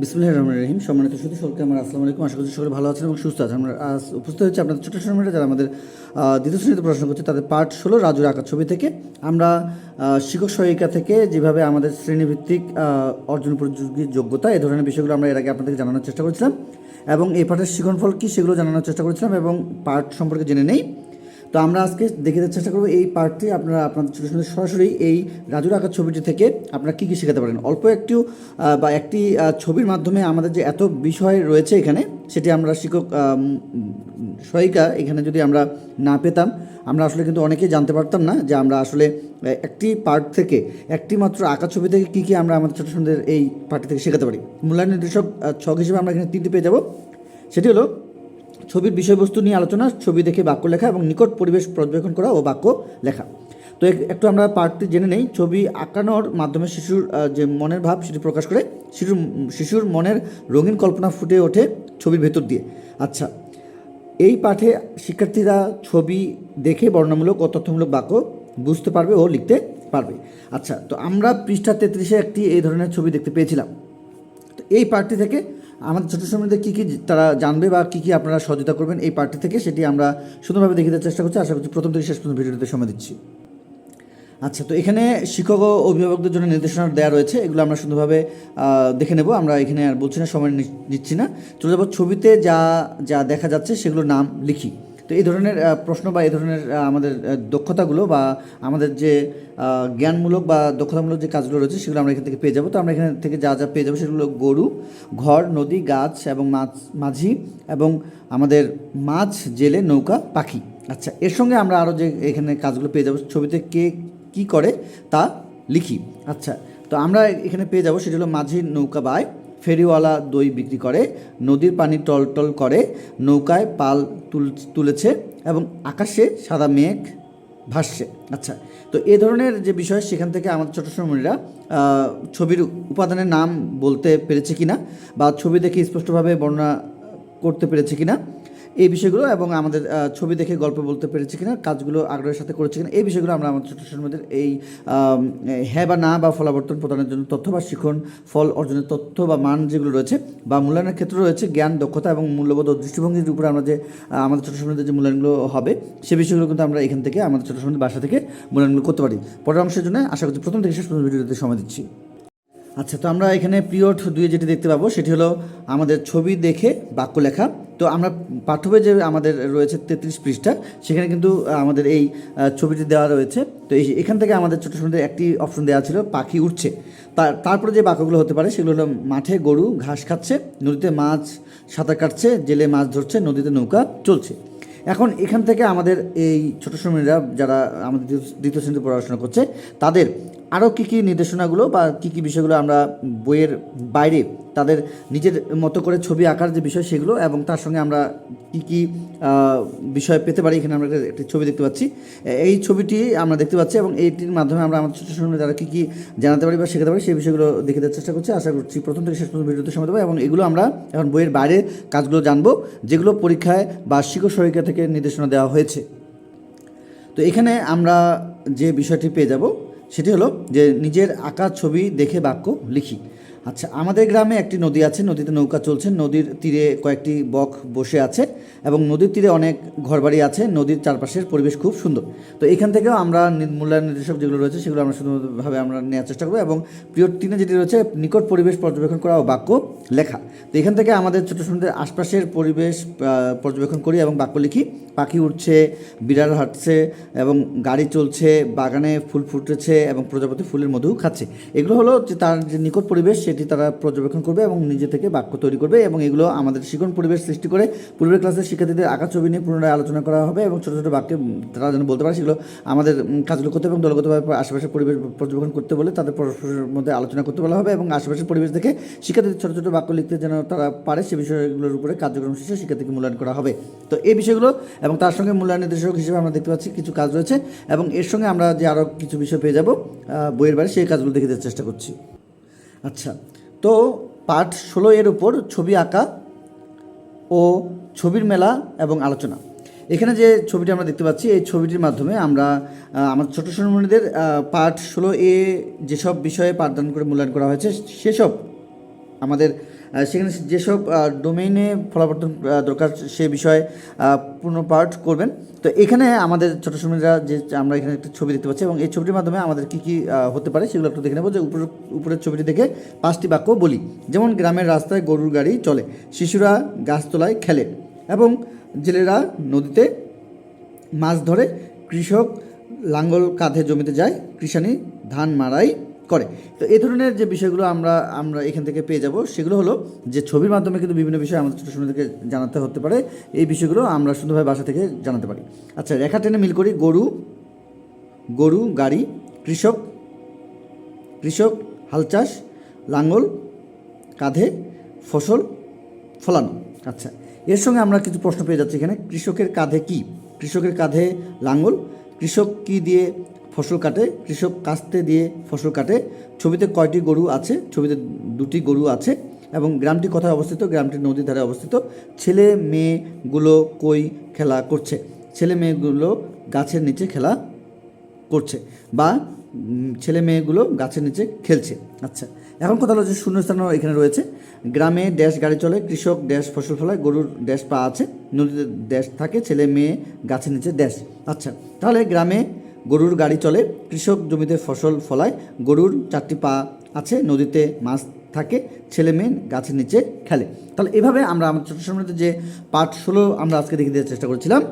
বিসমুল্লাহ রহমান রহিম। সম্মানিত সুদী সকলকে আমার আসসালামু আলাইকুম। আশা করছি সকলে ভালো আছেন এবং সুস্থ আছেন। আমরা আজ উপস্থিত হচ্ছে আপনাদের ছোটো সময়টা যারা আমাদের দ্বিতীয় শ্রেণীতে পড়াশোনা করছে, তাদের পার্ট ষোলো রাজুর আঁকা ছবি থেকে। আমরা শিক্ষক সহায়িকা থেকে যেভাবে আমাদের শ্রেণীভিত্তিক অর্জন উপযোগী যোগ্যতা এই ধরনের বিষয়গুলো আমরা এর আগে আপনাদেরকে জানানোর চেষ্টা করেছিলাম এবং এই পাঠের শিখনফল কী সেগুলো জানানোর চেষ্টা করেছিলাম এবং পাঠ সম্পর্কে জেনে নেই। তো আমরা আজকে দেখে দেওয়ার চেষ্টা করব এই পার্টটি আপনারা আপনাদের ছোটো ছোটো সরাসরি এই রাজুর আঁকার ছবিটি থেকে আপনারা কী কী শেখাতে পারেন? অল্প একটু বা একটি ছবির মাধ্যমে আমাদের যে এত বিষয় রয়েছে এখানে, সেটি আমরা শিক্ষক সহায়িকা এখানে যদি আমরা না পেতাম, আমরা আসলে কিন্তু অনেকেই জানতে পারতাম না যে আমরা আসলে একটি পার্ট থেকে একটি মাত্র আঁকা ছবি থেকে কী কী আমরা আমাদের ছোটো ছোটদের এই পার্টি থেকে শেখাতে পারি। মূল্যায়ন নির্দেশক ছক হিসেবে আমরা এখানে তিনটি পেয়ে যাব। সেটি হলো ছবির বিষয়বস্তু নিয়ে আলোচনা, ছবি দেখে বাক্য লেখা এবং নিকট পরিবেশ পর্যবেক্ষণ করা ও বাক্য লেখা। তো এক- একটু আমরা পার্টটি জেনে নেই। ছবি আঁকানোর মাধ্যমে শিশুর যে মনের ভাব সেটি প্রকাশ করে, শিশুর শিশুর মনের রঙিন কল্পনা ফুটে ওঠে ছবির ভেতর দিয়ে। আচ্ছা এই পাঠে শিক্ষার্থীরা ছবি দেখে বর্ণনামূলক ও তথ্যমূলক বাক্য বুঝতে পারবে ও লিখতে পারবে। আচ্ছা তো আমরা পৃষ্ঠা তেত্রিশে একটি এই ধরনের ছবি দেখতে পেয়েছিলাম। তো এই পার্টি থেকে আমাদের ছোটো সময়দের কী কী তারা জানবে বা কী কী আপনারা সহযোগিতা করবেন এই পার্টি থেকে সেটি আমরা সুন্দরভাবে দেখে দেওয়ার চেষ্টা করছি। আশা করছি প্রথম থেকে শেষ পর্যন্ত ভিডিওতে সময় দিচ্ছি। আচ্ছা তো এখানে শিক্ষক ও অভিভাবকদের জন্য নির্দেশনা দেওয়া রয়েছে। এগুলো আমরা সুন্দরভাবে দেখে নেব। আমরা এখানে আর বলছি না, সময় নিচ্ছি না। চলে যাব ছবিতে। যা যা দেখা যাচ্ছে সেগুলোর নাম লিখি। তো এই ধরনের প্রশ্ন বা এই ধরনের আমাদের দক্ষতাগুলো বা আমাদের যে জ্ঞানমূলক বা দক্ষতামূলক যে কাজগুলো রয়েছে সেগুলো আমরা এখান থেকে পেয়ে যাব। তো আমরা এখান থেকে যা যা পেয়ে যাব সেগুলো গরু, ঘর, নদী, গাছ এবং মাছ, মাঝি এবং আমাদের মাছ, জেলে, নৌকা, পাখি। আচ্ছা এর সঙ্গে আমরা আরও যে এখানে কাজগুলো পেয়ে যাব ছবিতে কে কি করে তা লিখি। আচ্ছা তো আমরা এখানে পেয়ে যাব সেটা হলো মাঝি, নৌকা, বায়। ফেরিওয়ালা দই বিক্রি করে, নদীর পানি টলটল করে, নৌকায় পাল তুল, তুলেছে এবং আকাশে সাদা মেঘ ভাসছে। আচ্ছা তো এ ধরনের যে বিষয় সেখান থেকে আমার ছোটো সময়রা ছবির উপাদানের নাম বলতে পেরেছে কিনা বা ছবি দেখে স্পষ্টভাবে বর্ণনা করতে পেরেছে কিনা এই বিষয়গুলো এবং আমাদের ছবি দেখে গল্প বলতে পেরেছে কিনা, কাজগুলো আগ্রহের সাথে করেছে কিনা, এই বিষয়গুলো আমরা আমাদের ছোটো সময়দের এই হ্যাঁ বা না বা ফলাবর্তন প্রদানের জন্য তথ্য বা শিখন, ফল অর্জনের তথ্য বা মান যেগুলো রয়েছে বা মূল্যায়নের ক্ষেত্রে রয়েছে জ্ঞান, দক্ষতা এবং মূল্যবোধ ও দৃষ্টিভঙ্গির উপরে আমরা যে আমাদের ছোটো সময়দের যে মূল্যায়নগুলো হবে, সে বিষয়গুলো কিন্তু আমরা এখান থেকে আমাদের ছোটো সময়দের বাসা থেকে মূল্যায়নগুলো করতে পারি। পরামর্শের জন্য আশা করছি প্রথম থেকে শেষ পর্যন্ত ভিডিওতে সময় দিচ্ছি। আচ্ছা তো আমরা এখানে পিরিয়ড দুয়ে যেটি দেখতে পাবো, সেটি হলো আমাদের ছবি দেখে বাক্য লেখা। তো আমরা পাঠ্যবই যে আমাদের রয়েছে তেত্রিশ পৃষ্ঠা, সেখানে কিন্তু আমাদের এই ছবিটি দেওয়া রয়েছে। তো এই এখান থেকে আমাদের ছোটো সময় একটি অপশন দেওয়া ছিল, পাখি উঠছে তার, তারপরে যে বাক্যগুলো হতে পারে, সেগুলো হলো মাঠে গরু ঘাস খাচ্ছে, নদীতে মাছ সাঁতার কাটছে, জেলে মাছ ধরছে, নদীতে নৌকা চলছে। এখন এখান থেকে আমাদের এই ছোটো সময়রা যারা আমাদের দ্বিতীয় শ্রেণীতে পড়াশোনা করছে, তাদের আরও কী কী নির্দেশনাগুলো বা কী কী বিষয়গুলো আমরা বইয়ের বাইরে তাদের নিজের মতো করে ছবি আঁকার যে বিষয় সেগুলো এবং তার সঙ্গে আমরা কী কী বিষয় পেতে পারি, এখানে আমরা একটি ছবি দেখতে পাচ্ছি। এই ছবিটি আমরা দেখতে পাচ্ছি এবং এইটির মাধ্যমে আমরা আমাদের ছোটো সময় যারা কী কী জানাতে পারি বা শেখাতে পারি সেই বিষয়গুলো দেখে দেওয়ার চেষ্টা করছি। আশা করছি প্রথম থেকে শেষ পর্যন্ত ভিডিওতে সময় দেবো এবং এগুলো আমরা এখন বইয়ের বাইরে কাজগুলো জানব, যেগুলো পরীক্ষায় বা শিক্ষক সহায়িকা থেকে নির্দেশনা দেওয়া হয়েছে। তো এখানে আমরা যে বিষয়টি পেয়ে যাব সেটি হলো যে নিজের আঁকা ছবি দেখে বাক্য লিখি। আচ্ছা আমাদের গ্রামে একটি নদী আছে, নদীতে নৌকা চলছে, নদীর তীরে কয়েকটি বক বসে আছে এবং নদীর তীরে অনেক ঘরবাড়ি আছে, নদীর চারপাশের পরিবেশ খুব সুন্দর। তো এখান থেকেও আমরা মূল্যায়ন নির্দেশক যেগুলো রয়েছে, সেগুলো আমরা সুন্দরভাবে আমরা নেওয়ার চেষ্টা করব এবং প্রিয় তিনে যেটি রয়েছে, নিকট পরিবেশ পর্যবেক্ষণ করা ও বাক্য লেখা। তো এখান থেকে আমাদের ছোটো সুন্দর আশপাশের পরিবেশ পর্যবেক্ষণ করি এবং বাক্য লিখি। পাখি উঠছে বিড়াল হাঁটছে এবং গাড়ি চলছে, বাগানে ফুল ফুটেছে এবং প্রজাপতি ফুলের মধু খাচ্ছে। এগুলো হলো যে তার যে নিকট পরিবেশ সেটি তারা পর্যবেক্ষণ করবে এবং নিজে থেকে বাক্য তৈরি করবে এবং এগুলো আমাদের শিখন পরিবেশ সৃষ্টি করে পূর্বের ক্লাসের শিক্ষার্থীদের আঁকা ছবি নিয়ে পুনরায় আলোচনা করা হবে এবং ছোটো ছোটো বাক্যে তারা যেন বলতে পারে সেগুলো আমাদের কাজগুলো করতে এবং দলগতভাবে আশেপাশের পরিবেশ পর্যবেক্ষণ করতে বলে তাদের পরস্পরের মধ্যে আলোচনা করতে বলা হবে এবং আশেপাশের পরিবেশ দেখে শিক্ষার্থীদের ছোটো ছোটো বাক্য লিখতে যেন তারা পারে সে বিষয়গুলোর উপরে কার্যক্রম শেষে শিক্ষার্থীকে মূল্যায়ন করা হবে। তো এই বিষয়গুলো এবং তার সঙ্গে মূল্যায়ন নির্দেশক হিসেবে আমরা দেখতে পাচ্ছি কিছু কাজ রয়েছে এবং এর সঙ্গে আমরা যে আরও কিছু বিষয় পেয়ে যাব বইয়ের বাইরে সেই কাজগুলো দেখে দেওয়ার চেষ্টা করছি। আচ্ছা তো পাঠ ষোলো এর উপর ছবি আঁকা ও ছবির মেলা এবং আলোচনা। এখানে যে ছবিটি আমরা দেখতে পাচ্ছি, এই ছবিটির মাধ্যমে আমরা আমার ছোটো সোনামণিদের পাঠ ষোলো এ যেসব বিষয়ে পাঠদান করে মূল্যায়ন করা হয়েছে, সেসব আমাদের সেখানে যেসব ডোমেইনে ফলাবর্তন দরকার সে বিষয়ে আহ, পূর্ণ পাঠ করবেন। তো এখানে আমাদের ছোটো শ্রমিকরা যে আমরা এখানে একটা ছবি দেখতে পাচ্ছি এবং এই ছবিটির মাধ্যমে আমাদের কী কী হতে পারে সেগুলো একটু দেখে নেব যে উপর উপরের ছবিটি দেখে পাঁচটি বাক্য বলি। যেমন গ্রামের রাস্তায় গরুর গাড়ি চলে শিশুরা গাছতলায় খেলে এবং জেলেরা নদীতে মাছ ধরে কৃষক লাঙ্গল কাঁধে জমিতে যায় কৃষানি ধান মারাই করে। তো এই ধরনের যে বিষয়গুলো আমরা আমরা এখান থেকে পেয়ে যাব, সেগুলো হলো যে ছবির মাধ্যমে কিন্তু বিভিন্ন বিষয় আমাদের ছোটো থেকে জানাতে হতে পারে। এই বিষয়গুলো আমরা সুন্দরভাবে বাসা থেকে জানাতে পারি। আচ্ছা রেখা টেনে মিল করি, গরু গরু, গাড়ি, কৃষক কৃষক, হাল চাষ, লাঙ্গল, কাঁধে, ফসল, ফলানো। আচ্ছা এর সঙ্গে আমরা কিছু প্রশ্ন পেয়ে যাচ্ছি এখানে। কৃষকের কাঁধে কি? কৃষকের কাঁধে লাঙ্গল, কৃষক কি দিয়ে ফসল কাটে, কৃষক কাস্তে দিয়ে ফসল কাটে। ছবিতে কয়টি গরু আছে? ছবিতে দুটি গরু আছে এবং গ্রামটি কোথায় অবস্থিত? গ্রামটি নদীর ধারে অবস্থিত। ছেলে, মেয়েগুলো কই খেলা করছে? ছেলে, মেয়েগুলো গাছের নিচে খেলা করছে বা ছেলে, মেয়েগুলো গাছের নিচে খেলছে। আচ্ছা এখন কথা হলো যে শূন্যস্থানও এখানে রয়েছে। গ্রামে ড্যাশ গাড়ি চলে, কৃষক ড্যাশ ফসল ফলায়, গরুর ড্যাশ পা আছে, নদীতে ড্যাশ থাকে, ছেলে, মেয়ে গাছের নিচে ড্যাশ। আচ্ছা তাহলে গ্রামে গরুর গাড়ি চলে, কৃষক জমিতে ফসল ফলায়, গরুর চারটি পা আছে, নদীতে মাছ থাকে, ছেলে মেয়ে গাছের নিচে খেলে। তাহলে এভাবে আমরা আমার ছোটো সময় যে পাঠ ষোলো আমরা আজকে দেখে দেওয়ার চেষ্টা করেছিলাম,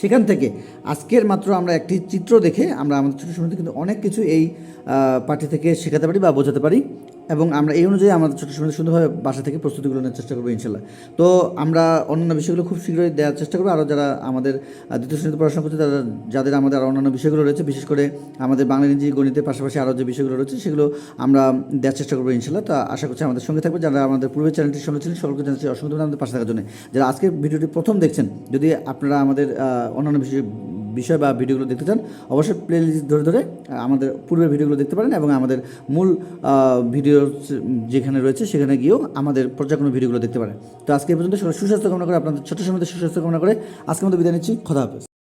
সেখান থেকে আজকের মাত্র আমরা একটি চিত্র দেখে আমরা আমাদের ছোটো সময় কিন্তু অনেক কিছু এই পার্টি থেকে শেখাতে পারি বা বোঝাতে পারি। এবং আমরা এই অনুযায়ী আমাদের ছোটো সময় সুন্দরভাবে বাসা থেকে প্রস্তুতিগুলো নেওয়ার চেষ্টা করব, ইনশাল্লাহ। তো আমরা অন্যান্য বিষয়গুলো খুব শীঘ্রই দেওয়ার চেষ্টা করব। আরও যারা আমাদের দ্বিতীয় শ্রেণীতে পড়াশোনা করছে, তারা যাদের আমাদের আরও অন্যান্য বিষয়গুলো রয়েছে, বিশেষ করে আমাদের বাংলা ইংরেজি গণিতের পাশাপাশি আরও যে বিষয়গুলো রয়েছে, সেগুলো আমরা দেওয়ার চেষ্টা করব, ইনশাল্লাহ। তো আশা করছি আমাদের সঙ্গে থাকবে যারা আমাদের পূর্বের চ্যানেলটির সঙ্গে ছিলেন সকলকে জানাচ্ছি অসংখ্য আমাদের পাশে থাকার জন্য। যারা আজকের ভিডিওটি প্রথম দেখছেন, যদি আপনারা আমাদের অন্যান্য বিষয় বিষয় বা ভিডিওগুলো দেখতে চান, অবশ্যই প্লে লিস্ট ধরে ধরে আমাদের পূর্বের ভিডিওগুলো দেখতে পারেন এবং আমাদের মূল ভিডিও যেখানে রয়েছে সেখানে গিয়েও আমাদের পর্যায়ক্রমে ভিডিওগুলো দেখতে পারেন। তো আজকে পর্যন্ত সুস্বাস্থ্য কামনা করে, আপনাদের ছোট সময় সুস্বাস্থ্য কামনা করে আজকে আমাদের বিদায় নিচ্ছি, খোদা হাফেজ।